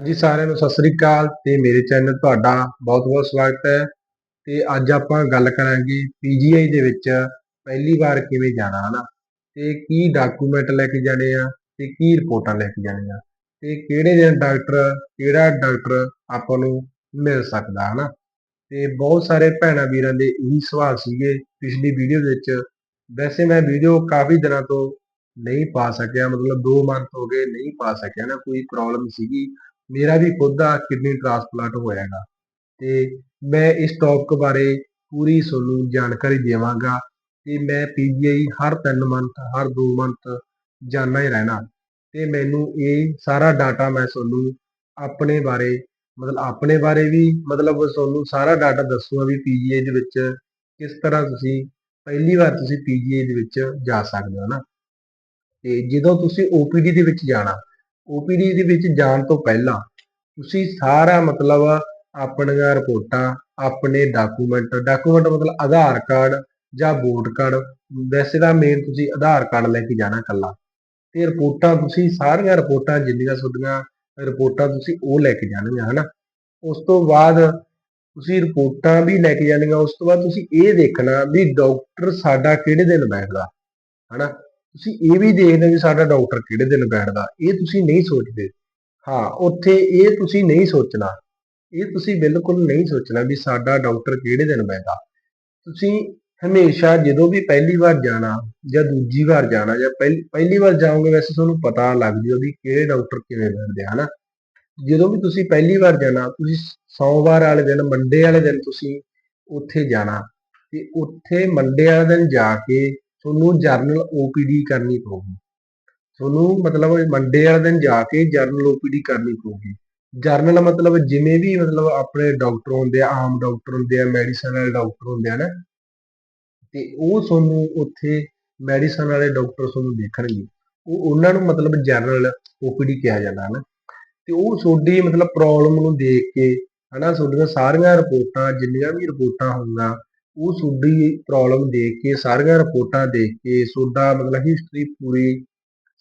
ਜੀ ਸਾਰਿਆਂ ਨੂੰ ਸਤਿ ਸ੍ਰੀ ਅਕਾਲ ਤੇ ਮੇਰੇ ਚੈਨਲ ਤੁਹਾਡਾ ਬਹੁਤ-ਬਹੁਤ ਸਵਾਗਤ ਹੈ ਤੇ ਅੱਜ ਆਪਾਂ ਗੱਲ ਕਰਾਂਗੇ ਪੀਜੀਆਈ ਦੇ ਵਿੱਚ ਪਹਿਲੀ ਵਾਰ ਕਿਵੇਂ ਜਾਣਾ, ਹਨਾ? ਤੇ ਕੀ ਡਾਕੂਮੈਂਟ ਲੈ ਕੇ ਜਾਣੇ ਆ ਤੇ ਕੀ ਰਿਪੋਰਟਾਂ ਲੈ ਕੇ ਜਾਣੀਆਂ? ਤੇ ਕਿਹੜੇ ਦਿਨ ਡਾਕਟਰ, ਕਿਹੜਾ ਡਾਕਟਰ ਆਪਾਂ ਨੂੰ ਮਿਲ ਸਕਦਾ, ਹਨਾ? ਤੇ ਬਹੁਤ ਸਾਰੇ ਭੈਣਾਂ ਵੀਰਾਂ ਦੇ ਇਹੀ ਸਵਾਲ ਸੀਗੇ ਪਿਛਲੀ ਵੀਡੀਓ ਵਿੱਚ। ਵੈਸੇ ਮੈਂ ਵੀਡੀਓ ਕਾਫੀ ਦਿਨਾਂ ਤੋਂ ਨਹੀਂ ਪਾ ਸਕਿਆ, ਮਤਲਬ 2 ਮੰਥ ਹੋ ਗਏ ਨਹੀਂ ਪਾ ਸਕਿਆ ਨਾ, ਕੋਈ ਪ੍ਰੋਬਲਮ ਸੀਗੀ। ਮੇਰਾ ਵੀ ਖੁਦ ਦਾ ਕਿਡਨੀ ਟ੍ਰਾਂਸਪਲਾਂਟ ਹੋਇਆਗਾ ਤੇ ਮੈਂ ਇਸ ਟੌਪਿਕ ਬਾਰੇ ਪੂਰੀ ਤੁਹਾਨੂੰ ਜਾਣਕਾਰੀ ਦੇਵਾਂਗਾ ਕਿ ਮੈਂ ਪੀਜੀਆਈ ਹਰ 3 ਮੰਥ ਹਰ 2 ਮੰਥ ਜਾਣਾ ਹੀ ਰਹਿਣਾ। ਤੇ ਮੈਨੂੰ ਇਹ ਸਾਰਾ ਡਾਟਾ ਮੈਂ ਤੁਹਾਨੂੰ ਆਪਣੇ ਬਾਰੇ, ਮਤਲਬ ਆਪਣੇ ਬਾਰੇ ਵੀ, ਮਤਲਬ ਤੁਹਾਨੂੰ ਸਾਰਾ ਡਾਟਾ ਦੱਸੂਗਾ ਵੀ ਪੀਜੀਆਈ ਦੇ ਵਿੱਚ ਕਿਸ ਤਰ੍ਹਾਂ ਤੁਸੀਂ ਪਹਿਲੀ ਵਾਰ ਤੁਸੀਂ ਪੀਜੀਆਈ ਦੇ ਵਿੱਚ ਜਾ ਸਕਦੇ ਹੋ ਨਾ। ਤੇ ਜਦੋਂ ਤੁਸੀਂ ਓਪੀਡੀ ਦੇ ਵਿੱਚ ਜਾਣਾ ਓਪੀਡੀ ਦੇ ਵਿੱਚ ਜਾਣ ਤੋਂ ਪਹਿਲਾਂ ਤੁਸੀਂ ਸਾਰਾ ਮਤਲਬ ਆਪਣੀਆਂ ਰਿਪੋਰਟਾਂ, ਆਪਣੇ ਡਾਕੂਮੈਂਟ ਡਾਕੂਮੈਂਟ ਮਤਲਬ ਆਧਾਰ ਕਾਰਡ ਜਾਂ ਵੋਟ ਕਾਰਡ ਵੈਸੇ ਤਾਂ ਮੇਨ ਤੁਸੀਂ ਆਧਾਰ ਕਾਰਡ ਲੈ ਕੇ ਜਾਣਾ ਕੱਲਾ ਤੇ ਰਿਪੋਰਟਾਂ ਤੁਸੀਂ ਸਾਰੀਆਂ ਰਿਪੋਰਟਾਂ ਜਿੰਨੀਆਂ ਤੁਹਾਡੀਆਂ ਰਿਪੋਰਟਾਂ ਤੁਸੀਂ ਉਹ ਲੈ ਕੇ ਜਾਣੀਆਂ, ਹਨਾ? ਉਸ ਤੋਂ ਬਾਅਦ ਤੁਸੀਂ ਰਿਪੋਰਟਾਂ ਵੀ ਲੈ ਕੇ ਜਾਣੀਆਂ, ਉਸ ਤੋਂ ਬਾਅਦ ਤੁਸੀਂ ਇਹ ਦੇਖਣਾ ਵੀ ਡਾਕਟਰ ਸਾਡਾ ਕਿਹੜੇ ਦਿਨ ਬੈਠਦਾ, ਹਨਾ? ਤੁਸੀਂ ਇਹ ਵੀ ਦੇਖਦੇ ਵੀ ਸਾਡਾ ਡਾਕਟਰ ਕਿਹੜੇ ਦਿਨ ਬੈਠਦਾ, ਇਹ ਤੁਸੀਂ ਨਹੀਂ ਸੋਚਦੇ। ਹਾਂ, ਉੱਥੇ ਇਹ ਤੁਸੀਂ ਨਹੀਂ ਸੋਚਣਾ, ਇਹ ਤੁਸੀਂ ਬਿਲਕੁਲ ਨਹੀਂ ਸੋਚਣਾ ਵੀ ਸਾਡਾ ਡਾਕਟਰ ਕਿਹੜੇ ਦਿਨ ਬੈਠਦਾ। ਤੁਸੀਂ ਹਮੇਸ਼ਾ ਜਦੋਂ ਵੀ ਪਹਿਲੀ ਵਾਰ ਜਾਣਾ ਜਾਂ ਦੂਜੀ ਵਾਰ ਜਾਣਾ ਜਾਂ ਪਹਿਲੀ ਵਾਰ ਜਾਓਗੇ ਵੈਸੇ ਤੁਹਾਨੂੰ ਪਤਾ ਲੱਗ ਜੂ ਵੀ ਕਿਹੜੇ ਡਾਕਟਰ ਕਿਵੇਂ ਬੈਠਦੇ ਆ, ਹਨਾ। ਜਦੋਂ ਵੀ ਤੁਸੀਂ ਪਹਿਲੀ ਵਾਰ ਜਾਣਾ, ਤੁਸੀਂ ਸੋਮਵਾਰ ਵਾਲੇ ਦਿਨ, ਮੰਡੇ ਵਾਲੇ ਦਿਨ ਤੁਸੀਂ ਉੱਥੇ ਜਾਣਾ ਤੇ ਉੱਥੇ ਮੰਡੇ ਵਾਲੇ ਦਿਨ ਜਾ ਕੇ ਤੁਹਾਨੂੰ ਜਰਨਲ ਓਪੀਡੀ ਕਰਨੀ ਪਊਗੀ। ਤੁਹਾਨੂੰ ਮਤਲਬ ਮੰਡੇ ਵਾਲੇ ਦਿਨ ਜਾ ਕੇ ਜਰਨਲ ਓਪੀਡੀ ਕਰਨੀ ਪਊਗੀ। ਜਰਨਲ ਮਤਲਬ ਜਿਵੇਂ ਵੀ ਮਤਲਬ ਆਪਣੇ ਡਾਕਟਰ ਹੁੰਦੇ ਆ, ਆਮ ਡਾਕਟਰ ਹੁੰਦੇ ਆ ਮੈਡੀਸਨ ਵਾਲੇ ਡਾਕਟਰ ਹੁੰਦੇ ਆ ਨਾ, ਤੇ ਉਹ ਤੁਹਾਨੂੰ ਉੱਥੇ ਮੈਡੀਸਨ ਵਾਲੇ ਡਾਕਟਰ ਤੁਹਾਨੂੰ ਦੇਖਣਗੇ। ਉਹ ਉਹਨਾਂ ਨੂੰ ਮਤਲਬ ਜਰਨਲ ਓਪੀਡੀ ਕਿਹਾ ਜਾਂਦਾ ਹੈ ਤੇ ਉਹ ਤੁਹਾਡੀ ਮਤਲਬ ਪ੍ਰੋਬਲਮ ਨੂੰ ਦੇਖ ਕੇ ਹਨਾ, ਤੁਹਾਡੀਆਂ ਸਾਰੀਆਂ ਰਿਪੋਰਟਾਂ, ਜਿੰਨੀਆਂ ਵੀ ਰਿਪੋਰਟਾਂ ਹੁੰਦੀਆਂ ਉਹ ਤੁਹਾਡੀ ਪ੍ਰੋਬਲਮ ਦੇਖ ਕੇ, ਸਾਰੀਆਂ ਰਿਪੋਰਟਾਂ ਦੇਖ ਕੇ ਤੁਹਾਡਾ ਮਤਲਬ ਹਿਸਟਰੀ ਪੂਰੀ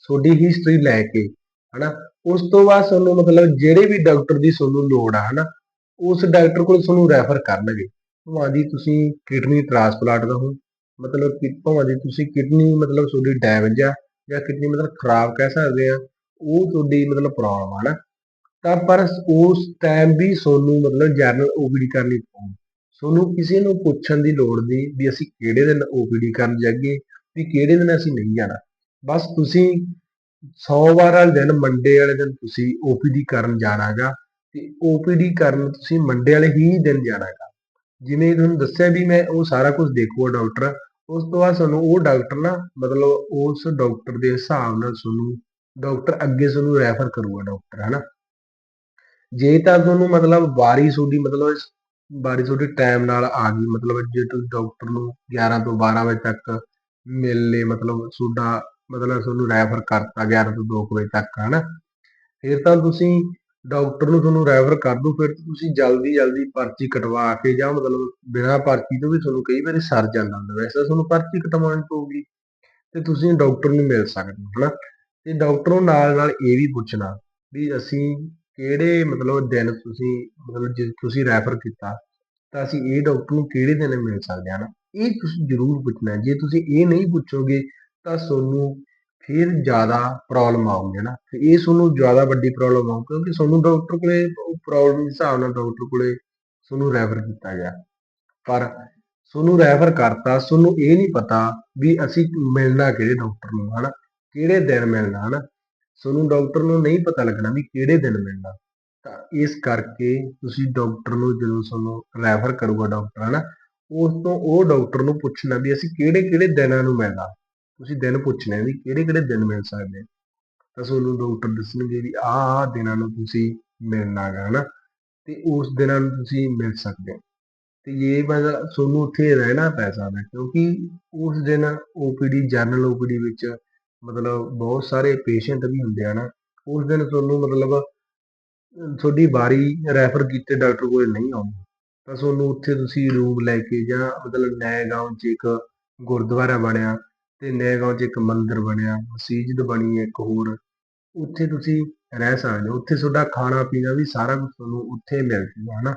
ਤੁਹਾਡੀ ਹਿਸਟਰੀ ਲੈ ਕੇ, ਹਨਾ? ਉਸ ਤੋਂ ਬਾਅਦ ਤੁਹਾਨੂੰ ਮਤਲਬ ਜਿਹੜੇ ਵੀ ਡਾਕਟਰ ਦੀ ਤੁਹਾਨੂੰ ਲੋੜ ਆ, ਹਨਾ? ਉਸ ਡਾਕਟਰ ਕੋਲ ਤੁਹਾਨੂੰ ਰੈਫਰ ਕਰਨਗੇ। ਭਾਵੇਂ ਦੀ ਤੁਸੀਂ ਕਿਡਨੀ ਟ੍ਰਾਂਸਪਲਾਂਟ ਦਾ ਹੋ, ਮਤਲਬ ਕਿ ਭਾਵੇਂ ਦੀ ਤੁਸੀਂ ਕਿਡਨੀ ਮਤਲਬ ਤੁਹਾਡੀ ਡੈਮੇਜ ਆ, ਜਾਂ ਕਿਡਨੀ ਮਤਲਬ ਖਰਾਬ ਕਹਿ ਸਕਦੇ ਆ, ਉਹ ਤੁਹਾਡੀ ਮਤਲਬ ਪ੍ਰੋਬਲਮ ਆ ਨਾ ਤਾਂ ਪਰ ਉਸ ਟਾਈਮ ਵੀ ਤੁਹਾਨੂੰ ਮਤਲਬ ਜਰਨਲ ਓਪੀਡੀ ਕਰਨੀ ਪਊ। ਤੁਹਾਨੂੰ ਕਿਸੇ ਨੂੰ ਪੁੱਛਣ ਦੀ ਲੋੜ ਨਹੀਂ ਵੀ ਅਸੀਂ ਕਿਹੜੇ ਦਿਨ ਓਪੀਡੀ ਕਰਨ ਜਾਈਏ, ਵੀ ਕਿਹੜੇ ਦਿਨ ਅਸੀਂ ਨਹੀਂ ਜਾਣਾ। ਬਸ ਤੁਸੀਂ ਸੋਮਵਾਰ ਵਾਲੇ ਦਿਨ ਮੰਡੇ ਵਾਲੇ ਦਿਨ ਤੁਸੀਂ ਓਪੀਡੀ ਕਰਨ ਜਾਣਾਗਾ ਤੇ ਓਪੀਡੀ ਕਰਨ ਤੁਸੀਂ ਮੰਡੇ ਵਾਲੇ ਹੀ ਦਿਨ ਜਾਣਾਗਾ। ਜਿਵੇਂ ਤੁਹਾਨੂੰ ਦੱਸਿਆ ਵੀ ਮੈਂ ਉਹ ਸਾਰਾ ਕੁਝ ਦੇਖੂਗਾ ਡਾਕਟਰ, ਉਸ ਤੋਂ ਬਾਅਦ ਤੁਹਾਨੂੰ ਉਹ ਡਾਕਟਰ ਨਾ, ਮਤਲਬ ਉਸ ਡਾਕਟਰ ਦੇ ਹਿਸਾਬ ਨਾਲ ਤੁਹਾਨੂੰ, ਡਾਕਟਰ ਅੱਗੇ ਤੁਹਾਨੂੰ ਰੈਫਰ ਕਰੂਗਾ ਡਾਕਟਰ, ਹਨਾ। ਜੇ ਤਾਂ ਤੁਹਾਨੂੰ ਮਤਲਬ ਵਾਰੀ ਤੁਹਾਡੀ ਮਤਲਬ ਵਾਰੀ ਤੁਹਾਡੀ ਟਾਈਮ ਨਾਲ ਆ ਗਈ, ਮਤਲਬ ਜੇ ਤੁਸੀਂ ਡਾਕਟਰ ਨੂੰ 11 ਤੋਂ 12 ਵਜੇ ਤੱਕ ਮਿਲ ਮਤਲਬ ਤੁਹਾਡਾ, ਮਤਲਬ ਤੁਹਾਨੂੰ ਰੈਫਰ ਕਰਤਾ 11 ਤੋਂ 2 ਵਜੇ ਤੱਕ, ਹਨਾ? ਫਿਰ ਤਾਂ ਤੁਸੀਂ ਡਾਕਟਰ ਨੂੰ ਤੁਹਾਨੂੰ ਰੈਫਰ ਕਰ ਦੂ ਫਿਰ ਤੁਸੀਂ ਜਲਦੀ ਜਲਦੀ ਪਰਚੀ ਕਟਵਾ ਕੇ ਜਾਂ ਮਤਲਬ ਬਿਨਾਂ ਪਰਚੀ ਤੋਂ ਵੀ ਤੁਹਾਨੂੰ ਕਈ ਵਾਰੀ ਸਰ ਜਾਂਦਾ ਹੁੰਦਾ, ਵੈਸੇ ਤੁਹਾਨੂੰ ਪਰਚੀ ਕਟਵਾਉਣੀ ਪਊਗੀ ਤੇ ਤੁਸੀਂ ਡਾਕਟਰ ਨੂੰ ਮਿਲ ਸਕਦੇ ਹੋ, ਹਨਾ? ਤੇ ਡਾਕਟਰ ਨੂੰ ਨਾਲ ਨਾਲ ਇਹ ਵੀ ਪੁੱਛਣਾ ਵੀ ਅਸੀਂ ਕਿਹੜੇ ਮਤਲਬ ਦਿਨ ਤੁਸੀਂ, ਮਤਲਬ ਜੇ ਤੁਸੀਂ ਰੈਫਰ ਕੀਤਾ, ਤਾਂ ਅਸੀਂ ਇਹ ਡਾਕਟਰ ਨੂੰ ਕਿਹੜੇ ਦਿਨ ਮਿਲ ਸਕਦੇ ਹਾਂ ਇਹ ਤੁਸੀਂ ਜ਼ਰੂਰ ਪੁੱਛਣਾ ਜੇ ਤੁਸੀਂ ਇਹ ਨਹੀਂ ਪੁੱਛੋਗੇ, ਤਾਂ ਤੁਹਾਨੂੰ ਫਿਰ ਜ਼ਿਆਦਾ ਪ੍ਰੋਬਲਮ ਆਉਂਗੀ ਨਾ? ਇਹ ਤੁਹਾਨੂੰ ਜ਼ਿਆਦਾ ਵੱਡੀ ਪ੍ਰੋਬਲਮ ਆਉ ਕਿਉਂਕਿ ਤੁਹਾਨੂੰ ਡਾਕਟਰ ਕੋਲੇ ਪ੍ਰੋਬਲਮ ਦੇ ਹਿਸਾਬ ਨਾਲ ਡਾਕਟਰ ਕੋਲੇ ਤੁਹਾਨੂੰ ਰੈਫਰ ਕੀਤਾ ਗਿਆ। ਪਰ ਤੁਹਾਨੂੰ ਰੈਫਰ ਕਰਤਾ, ਤੁਹਾਨੂੰ ਇਹ ਨਹੀਂ ਪਤਾ ਵੀ ਅਸੀਂ ਮਿਲਣਾ ਕਿਹੜੇ ਡਾਕਟਰ ਨੂੰ ਹਨਾ ਕਿਹੜੇ ਦਿਨ ਮਿਲਣਾ ਹਨਾ ਤੁਹਾਨੂੰ ਡਾਕਟਰ ਨੂੰ ਨਹੀਂ ਪਤਾ ਲੱਗਣਾ ਵੀ ਕਿਹੜੇ ਦਿਨ ਮਿਲਣਾ। ਤਾਂ ਇਸ ਕਰਕੇ ਤੁਸੀਂ ਡਾਕਟਰ ਨੂੰ ਜਦੋਂ ਤੁਹਾਨੂੰ ਰੈਫਰ ਕਰੂਗਾ ਡਾਕਟਰ ਹਨਾ, ਉਸ ਤੋਂ ਉਹ ਡਾਕਟਰ ਨੂੰ ਪੁੱਛਣਾ ਵੀ ਅਸੀਂ ਕਿਹੜੇ ਕਿਹੜੇ ਦਿਨਾਂ ਨੂੰ ਮਿਲਣਾ। ਤੁਸੀਂ ਦਿਨ ਪੁੱਛਣੇ ਵੀ ਕਿਹੜੇ ਕਿਹੜੇ ਦਿਨ ਮਿਲ ਸਕਦੇ ਤਾਂ ਤੁਹਾਨੂੰ ਡਾਕਟਰ ਦੱਸਣਗੇ ਵੀ ਆਹ ਆਹ ਦਿਨਾਂ ਨੂੰ ਤੁਸੀਂ ਮਿਲਣਾ ਹੈ ਹਨਾ। ਤੇ ਉਸ ਦਿਨਾਂ ਨੂੰ ਤੁਸੀਂ ਮਿਲ ਸਕਦੇ ਹੋ। ਤੇ ਇਹ ਮਤਲਬ ਤੁਹਾਨੂੰ ਉੱਥੇ ਰਹਿਣਾ ਪੈ ਸਕਦਾ ਕਿਉਂਕਿ ਉਸ ਦਿਨ ਓਪੀਡੀ ਜਨਰਲ ਓਪੀਡੀ ਵਿੱਚ ਮਤਲਬ ਬਹੁਤ ਸਾਰੇ ਪੇਸ਼ੈਂਟ ਵੀ ਹੁੰਦੇ ਹਨ ਉਸ ਦਿਨ ਤੁਹਾਨੂੰ ਮਤਲਬ ਤੁਹਾਡੀ ਵਾਰੀ ਰੈਫਰ ਕੀਤੇ ਡਾਕਟਰ ਕੋਲ ਨਹੀਂ ਆਉਂਦੀ। ਤਾਂ ਤੁਹਾਨੂੰ ਉੱਥੇ ਤੁਸੀਂ ਰੂਮ ਲੈ ਕੇ ਜਾਂ ਮਤਲਬ ਨਏ ਗਾਉਂ 'ਚ ਇੱਕ ਗੁਰਦੁਆਰਾ ਬਣਿਆ ਤੇ ਨੈਗਾਉਂ 'ਚ ਇੱਕ ਮੰਦਿਰ ਬਣਿਆ, ਮਸਜਿਦ ਬਣੀ ਹੈ ਇੱਕ ਹੋਰ, ਉੱਥੇ ਤੁਸੀਂ ਰਹਿ ਸਕਦੇ ਹੋ। ਉੱਥੇ ਤੁਹਾਡਾ ਖਾਣਾ ਪੀਣਾ ਵੀ ਸਾਰਾ ਕੁਝ ਤੁਹਾਨੂੰ ਉੱਥੇ ਮਿਲ ਜੂਗਾ, ਹਨਾ?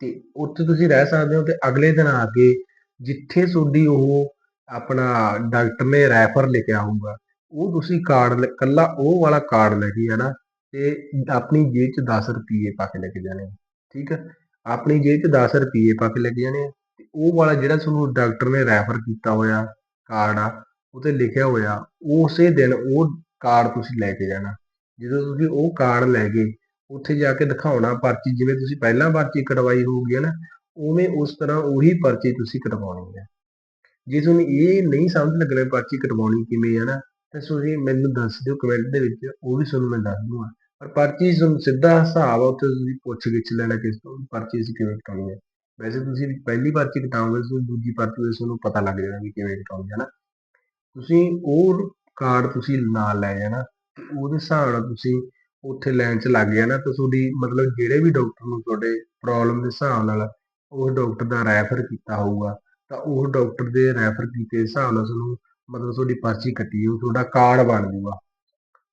ਤੇ ਉੱਥੇ ਤੁਸੀਂ ਰਹਿ ਸਕਦੇ ਹੋ ਤੇ ਅਗਲੇ ਦਿਨ ਆ ਕੇ ਜਿੱਥੇ ਤੁਹਾਡੀ ਉਹ ਆਪਣਾ ਡਾਕਟਰ ਨੇ ਰੈਫਰ ਲਿਖਿਆ ਹੋਊਗਾ। ਉਹ ਤੁਸੀਂ ਕਾਰਡ ਕੱਲਾ ਉਹ ਵਾਲਾ ਕਾਰਡ ਲੈ ਕੇ ਜਾਣਾ ਤੇ ਆਪਣੀ ਜੇਬ 'ਚ 10 ਰੁਪਏ ਪਾ ਕੇ ਲੈ ਕੇ ਜਾਣੇ ਠੀਕ ਹੈ ਆਪਣੀ ਜੇਬ 'ਚ 10 ਰੁਪਏ ਪਾ ਕੇ ਲੈ ਕੇ ਜਾਣੇ ਤੇ ਉਹ ਵਾਲਾ ਜਿਹੜਾ ਤੁਹਾਨੂੰ ਡਾਕਟਰ ਨੇ ਰੈਫਰ ਕੀਤਾ ਹੋਇਆ ਕਾਰਡ ਆ ਉਤੇ ਲਿਖਿਆ ਹੋਇਆ, ਉਸੇ ਦਿਨ ਉਹ ਕਾਰਡ ਤੁਸੀਂ ਲੈ ਕੇ ਜਾਣਾ। ਜਦੋਂ ਤੁਸੀਂ ਉਹ ਕਾਰਡ ਲੈ ਗਏ, ਉੱਥੇ ਜਾ ਕੇ ਦਿਖਾਉਣਾ ਪਰਚੀ, ਜਿਵੇਂ ਤੁਸੀਂ ਪਹਿਲਾਂ ਪਰਚੀ ਕਟਵਾਈ ਹੋਊਗੀ ਨਾ, ਉਵੇਂ ਉਸ ਤਰ੍ਹਾਂ ਉਹੀ ਪਰਚੀ ਤੁਸੀਂ ਕਟਵਾਉਣੀ ਹੈ। ਜੇ ਤੁਹਾਨੂੰ ਇਹ ਨਹੀਂ ਸਮਝ ਲੱਗਣਾ ਪਰਚੀ ਕਟਵਾਉਣੀ ਕਿਵੇਂ ਹੈ ਨਾ, ਤਾਂ ਤੁਸੀਂ ਮੈਨੂੰ ਦੱਸ ਦਿਓ ਕਮੈਂਟ ਦੇ ਵਿੱਚ, ਉਹ ਵੀ ਤੁਹਾਨੂੰ ਮੈਂ ਦੱਸ ਦੂੰਗਾ। ਪਰ ਪਰਚੀ ਤੁਹਾਨੂੰ ਸਿੱਧਾ ਹਿਸਾਬ ਆ, ਉੱਥੇ ਤੁਸੀਂ ਪੁੱਛ ਗਿੱਛ ਲੈਣਾ ਕਿਸ ਤੋਂ ਪਰਚੀ ਅਸੀਂ ਕਿਵੇਂ ਕਟਾਉਣੀ ਹੈ ਵੈਸੇ ਤੁਸੀਂ ਪਹਿਲੀ ਪਰਚੀ ਕਟਾਓਗੇ ਤੁਸੀਂ ਦੂਜੀ ਪਰਚੀ ਦੇ ਤੁਹਾਨੂੰ ਪਤਾ ਲੱਗ ਜਾਣਾ ਵੀ ਕਿਵੇਂ ਕਟਾਉਣੀ ਹੈ ਨਾ। ਤੁਸੀਂ ਉਹ ਕਾਰਡ ਤੁਸੀਂ ਨਾਲ ਲੈ ਜਾਣਾ, ਤੇ ਉਹਦੇ ਹਿਸਾਬ ਨਾਲ ਤੁਸੀਂ ਉੱਥੇ ਲਾਈਨ 'ਚ ਲੱਗ ਜਾਣਾ, ਤਾਂ ਤੁਹਾਡੀ ਮਤਲਬ ਜਿਹੜੇ ਵੀ ਡਾਕਟਰ ਨੂੰ ਤੁਹਾਡੇ ਪ੍ਰੋਬਲਮ ਦੇ ਹਿਸਾਬ ਨਾਲ ਉਹ ਡਾਕਟਰ ਦਾ ਰੈਫਰ ਕੀਤਾ ਹੋਊਗਾ ਤਾਂ ਉਹ ਡਾਕਟਰ ਦੇ ਰੈਫਰ ਕੀਤੇ ਹਿਸਾਬ ਨਾਲ ਤੁਹਾਨੂੰ ਮਤਲਬ ਤੁਹਾਡੀ ਪਰਚੀ ਕੱਟੀ ਹੋਊ ਤੁਹਾਡਾ ਕਾਰਡ ਬਣ ਜੂਗਾ।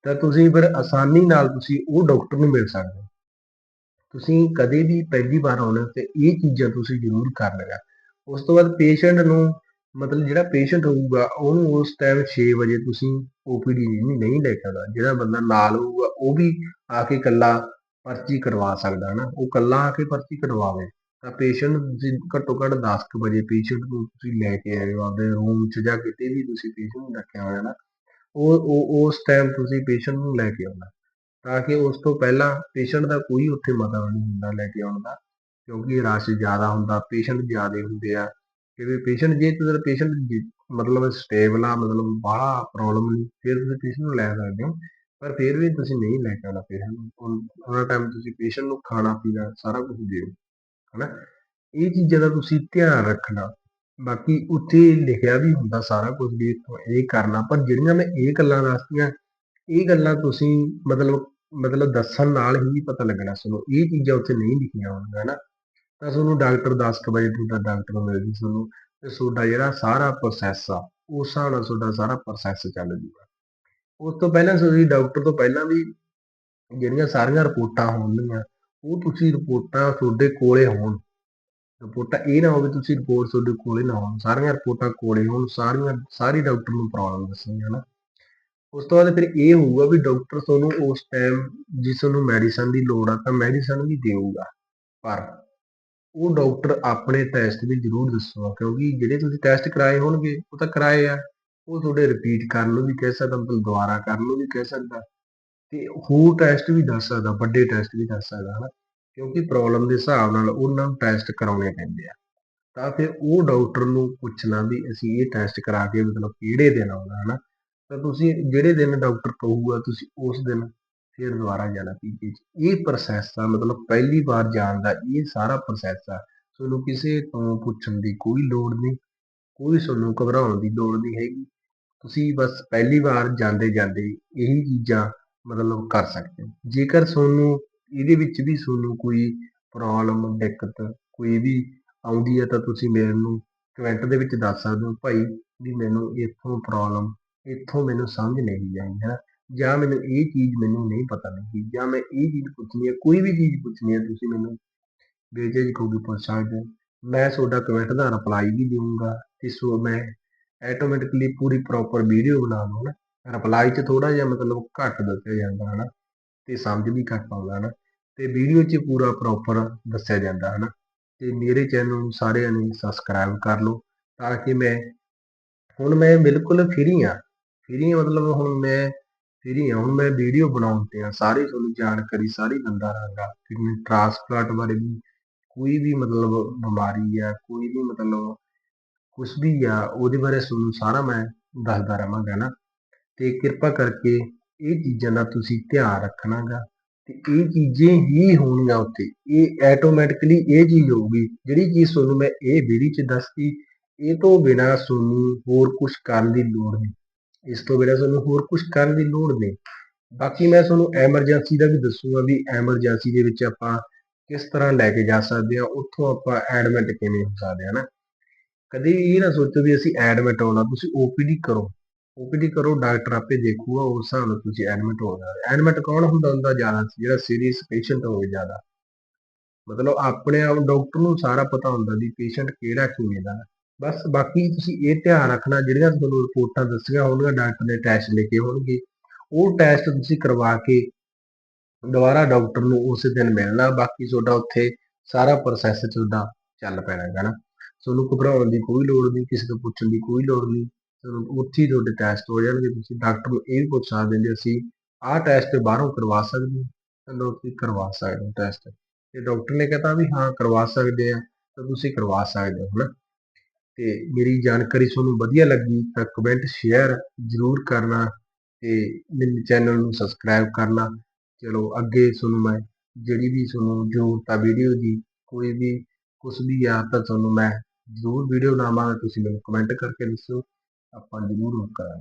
ਤਾਂ ਤੁਸੀਂ ਫਿਰ ਆਸਾਨੀ ਨਾਲ ਤੁਸੀਂ ਉਹ ਡਾਕਟਰ ਨੂੰ ਮਿਲ ਸਕਦੇ ਹੋ। ਤੁਸੀਂ ਕਦੇ ਵੀ ਪਹਿਲੀ ਵਾਰ ਆਉਣਾ ਤੇ ਇਹ ਚੀਜ਼ਾਂ ਤੁਸੀਂ ਜ਼ਰੂਰ ਕਰਨੀਆਂ ਉਸ ਤੋਂ ਬਾਅਦ ਪੇਸ਼ੈਂਟ ਨੂੰ ਮਤਲਬ ਜਿਹੜਾ ਪੇਸ਼ੈਂਟ ਹੋਊਗਾ, ਉਹਨੂੰ ਉਸ ਟਾਈਮ 6 ਵਜੇ ਤੁਸੀਂ ਓਪੀਡੀ ਨਹੀਂ ਨਹੀਂ ਲੈ ਸਕਦਾ ਜਿਹੜਾ ਬੰਦਾ ਨਾਲ ਹੋਊਗਾ, ਉਹ ਵੀ ਆ ਕੇ ਇਕੱਲਾ ਪਰਚੀ ਕਰਵਾ ਸਕਦਾ ਨਾ। ਉਹ ਇਕੱਲਾ ਆ ਕੇ ਪਰਚੀ ਕਟਵਾਵੇ ਤਾਂ ਪੇਸ਼ੈਂਟ ਤੁਸੀਂ ਘੱਟੋ ਘੱਟ 10 ਕੁ ਵਜੇ ਪੇਸ਼ੈਂਟ ਨੂੰ ਤੁਸੀਂ ਲੈ ਕੇ ਆਏ ਹੋ, ਆਪਦੇ ਰੂਮ 'ਚ ਜਾਂ ਕਿਤੇ ਵੀ ਤੁਸੀਂ ਪੇਸ਼ੈਂਟ ਨੂੰ ਰੱਖਿਆ ਹੋਇਆ ਨਾ, ਉਹ ਉਹ, ਉਸ ਟਾਈਮ ਤੁਸੀਂ ਪੇਸ਼ੈਂਟ ਨੂੰ ਲੈ ਕੇ ਆਉਣਾ। ਤਾਂ ਕਿ ਉਸ ਤੋਂ ਪਹਿਲਾਂ ਪੇਸ਼ੈਂਟ ਦਾ ਕੋਈ ਉੱਥੇ ਮਤਲਬ ਨਹੀਂ ਹੁੰਦਾ ਲੈ ਕੇ ਆਉਣ ਦਾ, ਕਿਉਂਕਿ ਰਸ਼ ਜ਼ਿਆਦਾ ਹੁੰਦਾ ਪੇਸ਼ੈਂਟ ਜ਼ਿਆਦੇ ਹੁੰਦੇ ਆ। ਕਿਉਂਕਿ ਪੇਸ਼ੈਂਟ ਜੇ ਤੁਸੀਂ ਪੇਸ਼ੈਂਟ ਮਤਲਬ ਸਟੇਬਲ ਆ, ਮਤਲਬ ਬਾਹਲਾ ਪ੍ਰੋਬਲਮ ਨਹੀਂ, ਫਿਰ ਤੁਸੀਂ ਪੇਸ਼ੈਂਟ ਨੂੰ ਲੈ ਸਕਦੇ ਹੋ। ਪਰ ਫਿਰ ਵੀ ਤੁਸੀਂ ਨਹੀਂ ਲੈ ਕੇ ਆਉਣਾ ਪੇਸ਼ੈਂਟ ਨੂੰ ਉਹਨਾਂ ਟਾਈਮ ਤੁਸੀਂ ਪੇਸ਼ੈਂਟ ਨੂੰ ਖਾਣਾ ਪੀਣਾ ਸਾਰਾ ਕੁਝ ਦਿਓ। ਹਨਾ? ਇਹ ਚੀਜ਼ਾਂ ਦਾ ਤੁਸੀਂ ਧਿਆਨ ਰੱਖਣਾ। ਬਾਕੀ ਉੱਥੇ ਲਿਖਿਆ ਵੀ ਹੁੰਦਾ ਸਾਰਾ ਕੁਝ ਵੀ ਇਹ ਕਰਨਾ। ਪਰ ਜਿਹੜੀਆਂ ਮੈਂ ਇਹ ਗੱਲਾਂ ਦੱਸਤੀਆਂ, ਇਹ ਗੱਲਾਂ ਤੁਸੀਂ ਮਤਲਬ ਮਤਲਬ ਦੱਸਣ ਨਾਲ ਹੀ ਪਤਾ ਲੱਗਣਾ। ਤੁਹਾਨੂੰ ਇਹ ਚੀਜ਼ਾਂ ਉੱਥੇ ਨਹੀਂ ਲਿਖੀਆਂ ਹੋਣਗੀਆਂ ਨਾ ਤਾਂ ਤੁਹਾਨੂੰ ਡਾਕਟਰ 10 ਕੁ ਵਜੇ ਦਾ ਡਾਕਟਰ ਮਿਲ ਜੂ ਤੁਹਾਨੂੰ ਤੇ ਤੁਹਾਡਾ ਜਿਹੜਾ ਸਾਰਾ ਪ੍ਰੋਸੈਸ ਆ, ਉਸ ਹਿਸਾਬ ਨਾਲ ਤੁਹਾਡਾ ਸਾਰਾ ਪ੍ਰੋਸੈਸ ਚੱਲ ਜੂਗਾ। ਉਸ ਤੋਂ ਪਹਿਲਾਂ ਤੁਸੀਂ ਡਾਕਟਰ ਤੋਂ ਪਹਿਲਾਂ ਵੀ ਜਿਹੜੀਆਂ ਸਾਰੀਆਂ ਰਿਪੋਰਟਾਂ ਹੋਣਗੀਆਂ ਉਹ ਤੁਸੀਂ ਰਿਪੋਰਟਾਂ ਤੁਹਾਡੇ ਕੋਲੇ ਹੋਣ। ਰਿਪੋਰਟਾਂ ਇਹ ਨਾ ਹੋਵੇ ਤੁਸੀਂ ਰਿਪੋਰਟ ਤੁਹਾਡੇ ਕੋਲੇ ਨਾ ਹੋਣ। ਸਾਰੀਆਂ ਰਿਪੋਰਟਾਂ ਕੋਲੇ ਹੋਣ, ਸਾਰੀਆਂ, ਸਾਰੇ ਡਾਕਟਰ ਨੂੰ ਪ੍ਰੋਬਲਮ ਦੱਸਣੀ ਹੈ ਨਾ ਉਸ ਤੋਂ ਬਾਅਦ ਫਿਰ ਇਹ ਹੋਊਗਾ ਵੀ ਡਾਕਟਰ ਤੁਹਾਨੂੰ ਉਸ ਟਾਈਮ ਜਿਸ ਨੂੰ ਮੈਡੀਸਨ ਦੀ ਲੋੜ ਆ, ਤਾਂ ਮੈਡੀਸਨ ਵੀ ਦੇਊਗਾ। ਪਰ ਉਹ ਡਾਕਟਰ ਆਪਣੇ ਟੈਸਟ ਵੀ ਜ਼ਰੂਰ ਦੱਸੂਗਾ, ਕਿਉਂਕਿ ਜਿਹੜੇ ਤੁਸੀਂ ਟੈਸਟ ਕਰਾਏ ਹੋਣਗੇ, ਉਹ ਤਾਂ ਕਰਾਏ ਆ। ਉਹ ਤੁਹਾਡੇ ਰਿਪੀਟ ਕਰਨ ਨੂੰ ਵੀ ਕਹਿ ਸਕਦਾ ਮਤਲਬ ਦੁਬਾਰਾ ਕਰਨ ਨੂੰ ਵੀ ਕਹਿ ਸਕਦਾ। ਤੇ ਹੋਰ ਟੈਸਟ ਵੀ ਦੱਸ ਸਕਦਾ, ਵੱਡੇ ਟੈਸਟ ਵੀ ਦੱਸ ਸਕਦਾ, ਹਨਾ? ਕਿਉਂਕਿ ਪ੍ਰੋਬਲਮ ਦੇ ਹਿਸਾਬ ਨਾਲ ਉਹਨਾਂ ਨੂੰ ਟੈਸਟ ਕਰਾਉਣੇ ਪੈਂਦੇ ਆ। ਤਾਂ ਫਿਰ ਉਹ ਡਾਕਟਰ ਨੂੰ ਪੁੱਛਣਾ ਵੀ ਅਸੀਂ ਇਹ ਟੈਸਟ ਕਰਾ ਕੇ ਮਤਲਬ ਕਿਹੜੇ ਦਿਨ ਆਉਣਾ, ਹਨਾ? ਤਾਂ ਤੁਸੀਂ ਜਿਹੜੇ ਦਿਨ ਡਾਕਟਰ ਕਹੂਗਾ, ਤੁਸੀਂ ਉਸ ਦਿਨ ਫਿਰ ਦੁਬਾਰਾ ਜਾਣਾ ਪੀਜੀ 'ਚ। ਇਹ ਪ੍ਰੋਸੈਸ ਆ, ਮਤਲਬ ਪਹਿਲੀ ਵਾਰ ਜਾਣ ਦਾ ਇਹ ਸਾਰਾ ਪ੍ਰੋਸੈਸ ਆ। ਤੁਹਾਨੂੰ ਕਿਸੇ ਤੋਂ ਪੁੱਛਣ ਦੀ ਕੋਈ ਲੋੜ ਨਹੀਂ, ਕੋਈ ਤੁਹਾਨੂੰ ਘਬਰਾਉਣ ਦੀ ਲੋੜ ਨਹੀਂ ਹੈਗੀ। ਤੁਸੀਂ ਬਸ ਪਹਿਲੀ ਵਾਰ ਜਾਂਦੇ ਜਾਂਦੇ ਇਹੀ ਚੀਜ਼ਾਂ ਮਤਲਬ ਕਰ ਸਕਦੇ ਹੋ ਜੇਕਰ ਤੁਹਾਨੂੰ ਇਹਦੇ ਵਿੱਚ ਵੀ ਤੁਹਾਨੂੰ ਕੋਈ ਪ੍ਰੋਬਲਮ ਦਿੱਕਤ ਕੋਈ ਵੀ ਆਉਂਦੀ ਹੈ ਤਾਂ ਤੁਸੀਂ ਮੈਨੂੰ ਕਮੈਂਟ ਦੇ ਵਿੱਚ ਦੱਸ ਸਕਦੇ ਹੋ ਭਾਈ ਵੀ ਮੈਨੂੰ ਇੱਥੋਂ ਪ੍ਰੋਬਲਮ ਇੱਥੋਂ ਮੈਨੂੰ ਸਮਝ ਨਹੀਂ ਆਈ ਹੈ ਜਾਂ ਮੈਨੂੰ ਇਹ ਚੀਜ਼ ਮੈਨੂੰ ਨਹੀਂ ਪਤਾ ਲੱਗੀ, ਜਾਂ ਮੈਂ ਇਹ ਚੀਜ਼ ਪੁੱਛਣੀ ਹੈ, ਕੋਈ ਵੀ ਚੀਜ਼ ਪੁੱਛਣੀ ਹੈ, ਤੁਸੀਂ ਮੈਨੂੰ ਬੇਝਿਜਕ ਹੋ ਕੇ ਪੁੱਛ ਸਕਦੇ ਹੋ। ਮੈਂ ਤੁਹਾਡਾ ਕਮੈਂਟ ਦਾ ਰਿਪਲਾਈ ਵੀ ਦੇਵਾਂਗਾ ਤੇ ਸੋ ਮੈਂ ਆਟੋਮੈਟਿਕਲੀ ਪੂਰੀ ਪ੍ਰੋਪਰ ਵੀਡੀਓ ਬਣਾ ਦੂੰਗਾ ਰਿਪਲਾਈ 'ਚ ਥੋੜਾ ਜਿਹਾ ਮਤਲਬ ਘੱਟ ਦੱਸਿਆ ਜਾਂਦਾ ਹਨਾ, ਤੇ ਸਮਝ ਵੀ ਘੱਟ ਆਉਂਦਾ ਹਨਾ, ਤੇ ਵੀਡੀਓ 'ਚ ਪੂਰਾ ਪ੍ਰੋਪਰ ਦੱਸਿਆ ਜਾਂਦਾ ਹਨਾ, ਤੇ ਮੇਰੇ ਚੈਨਲ ਨੂੰ ਸਾਰਿਆਂ ਨੇ ਸਬਸਕ੍ਰਾਈਬ ਕਰ ਲਓ, ਤਾਂ ਕਿ ਮੈਂ, ਹੁਣ ਮੈਂ ਬਿਲਕੁਲ ਫ੍ਰੀ ਆ ਫ੍ਰੀ ਮਤਲਬ ਹੁਣ ਮੈਂ ਫ੍ਰੀ ਆ ਹੁਣ ਮੈਂ ਵੀਡੀਓ ਬਣਾਉਣ ਤੇ ਆ ਸਾਰੇ ਤੁਹਾਨੂੰ ਜਾਣਕਾਰੀ, ਸਾਰੀ ਦਿੰਦਾ ਰਹਾਂਗਾ ਕਿ ਮੈਂ ਟ੍ਰਾਂਸਪਲਾਂਟ ਬਾਰੇ ਵੀ ਕੋਈ ਵੀ ਮਤਲਬ ਬਿਮਾਰੀ ਆ, ਕੋਈ ਵੀ ਮਤਲਬ ਕੁਝ ਵੀ ਆ, ਉਹਦੇ ਬਾਰੇ ਤੁਹਾਨੂੰ ਸਾਰਾ ਮੈਂ ਦੱਸਦਾ ਰਹਾਂਗਾ ਨਾ ਅਤੇ ਕਿਰਪਾ ਕਰਕੇ ਇਹ ਚੀਜ਼ਾਂ ਦਾ ਤੁਸੀਂ ਧਿਆਨ ਰੱਖਣਾਗਾ ਤੇ ਇਹ ਚੀਜ਼ਾਂ ਹੀ ਹੋਣੀਆਂ ਉੱਥੇ। ਇਹ ਆਟੋਮੈਟਿਕਲੀ ਇਹ ਚੀਜ਼ ਹੋਊਗੀ, ਜਿਹੜੀ ਚੀਜ਼ ਤੁਹਾਨੂੰ ਮੈਂ ਇਹ ਵੀਡੀਓ 'ਚ ਦੱਸਤੀ, ਇਹ ਤੋਂ ਬਿਨਾ ਤੁਹਾਨੂੰ ਹੋਰ ਕੁਝ ਕਰਨ ਦੀ ਲੋੜ ਨਹੀਂ। ਇਸ ਤੋਂ ਬਿਨਾ ਤੁਹਾਨੂੰ ਹੋਰ ਕੁਝ ਕਰਨ ਦੀ ਲੋੜ ਨਹੀਂ। ਬਾਕੀ ਮੈਂ ਤੁਹਾਨੂੰ ਐਮਰਜੈਂਸੀ ਦਾ ਵੀ ਦੱਸੂਗਾ ਵੀ ਐਮਰਜੈਂਸੀ ਦੇ ਵਿੱਚ ਆਪਾਂ ਕਿਸ ਤਰ੍ਹਾਂ ਲੈ ਕੇ ਜਾ ਸਕਦੇ ਆ ਉੱਥੋਂ ਆਪਾਂ ਐਡਮਿਟ ਕਿਵੇਂ ਹੋ ਸਕਦੇ ਆ ਨਾ ਕਦੇ ਇਹ ਨਾ ਸੋਚੋ ਵੀ ਅਸੀਂ ਐਡਮਿਟ ਹੋਣਾ ਤੁਸੀਂ ਓਪੀਡੀ ਕਰੋ। ਓਪੀਡੀ ਕਰੋ, ਡਾਕਟਰ ਆਪੇ ਦੇਖੂਗਾ, ਉਸ ਹਿਸਾਬ ਨਾਲ ਤੁਸੀਂ ਐਡਮਿਟ ਹੋ ਜਾਓ ਐਡਮਿਟ ਕੌਣ ਹੁੰਦਾ ਹੁੰਦਾ ਜ਼ਿਆਦਾ, ਜਿਹੜਾ ਸੀਰੀਅਸ ਪੇਸ਼ੈਂਟ ਹੋਵੇ ਜ਼ਿਆਦਾ। ਮਤਲਬ ਆਪਣੇ ਆਪ ਡਾਕਟਰ ਨੂੰ ਸਾਰਾ ਪਤਾ ਹੁੰਦਾ ਵੀ ਪੇਸ਼ੈਂਟ ਕਿਹੜਾ, ਕਿਵੇਂ ਦਾ। ਬਸ ਬਾਕੀ ਤੁਸੀਂ ਇਹ ਧਿਆਨ ਰੱਖਣਾ, ਜਿਹੜੀਆਂ ਤੁਹਾਨੂੰ ਰਿਪੋਰਟਾਂ ਦੱਸੀਆਂ ਹੋਣਗੀਆਂ, ਡਾਕਟਰ ਨੇ ਟੈਸਟ ਲੈ ਕੇ ਹੋਣਗੇ, ਉਹ ਟੈਸਟ ਤੁਸੀਂ ਕਰਵਾ ਕੇ ਦੁਬਾਰਾ ਡਾਕਟਰ ਨੂੰ ਉਸੇ ਦਿਨ ਮਿਲਣਾ। ਬਾਕੀ ਤੁਹਾਡਾ ਉੱਥੇ ਸਾਰਾ ਪ੍ਰੋਸੈਸ ਤੁਹਾਡਾ ਚੱਲ ਪੈਣਾ ਹੈਗਾ ਨਾ। ਤੁਹਾਨੂੰ ਘਬਰਾਉਣ ਦੀ ਕੋਈ ਲੋੜ ਨਹੀਂ, ਕਿਸੇ ਤੋਂ ਪੁੱਛਣ ਦੀ ਕੋਈ ਲੋੜ ਨਹੀਂ। ਉੱਥੇ ਹੀ ਤੁਹਾਡੇ ਟੈਸਟ ਹੋ ਜਾਣਗੇ, ਤੁਸੀਂ ਡਾਕਟਰ ਨੂੰ ਇਹ ਵੀ ਪੁੱਛ ਸਕਦੇ ਹੋ ਅਸੀਂ ਆਹ ਟੈਸਟ ਬਾਹਰੋਂ ਕਰਵਾ ਸਕਦੇ ਹਾਂ। ਤੁਸੀਂ ਕਰਵਾ ਸਕਦੇ ਹੋ ਟੈਸਟ ਤੇ ਡਾਕਟਰ ਨੇ ਕਹਤਾ ਵੀ ਹਾਂ, ਕਰਵਾ ਸਕਦੇ ਆ ਤਾਂ ਤੁਸੀਂ ਕਰਵਾ ਸਕਦੇ ਹੋ, ਹਨਾ? ਤੇ ਮੇਰੀ ਜਾਣਕਾਰੀ ਤੁਹਾਨੂੰ ਵਧੀਆ ਲੱਗੀ ਤਾਂ ਕਮੈਂਟ ਸ਼ੇਅਰ ਜ਼ਰੂਰ ਕਰਨਾ ਤੇ ਮੇਰੇ ਚੈਨਲ ਨੂੰ ਸਬਸਕ੍ਰਾਈਬ ਕਰਨਾ। ਚਲੋ, ਅੱਗੇ ਤੁਹਾਨੂੰ ਮੈਂ ਜਿਹੜੀ ਵੀ ਤੁਹਾਨੂੰ ਜ਼ਰੂਰਤ ਆ ਵੀਡੀਓ ਦੀ, ਕੋਈ ਵੀ ਕੁਛ ਵੀ ਆ ਤਾਂ ਤੁਹਾਨੂੰ ਮੈਂ ਜ਼ਰੂਰ ਵੀਡੀਓ ਬਣਾਵਾਂਗਾ। ਤੁਸੀਂ ਮੈਨੂੰ ਕਮੈਂਟ ਕਰਕੇ ਦੱਸੋ। ਆਪਾਂ ਜ਼ਰੂਰ ਉਹ ਕਰਾਂਗੇ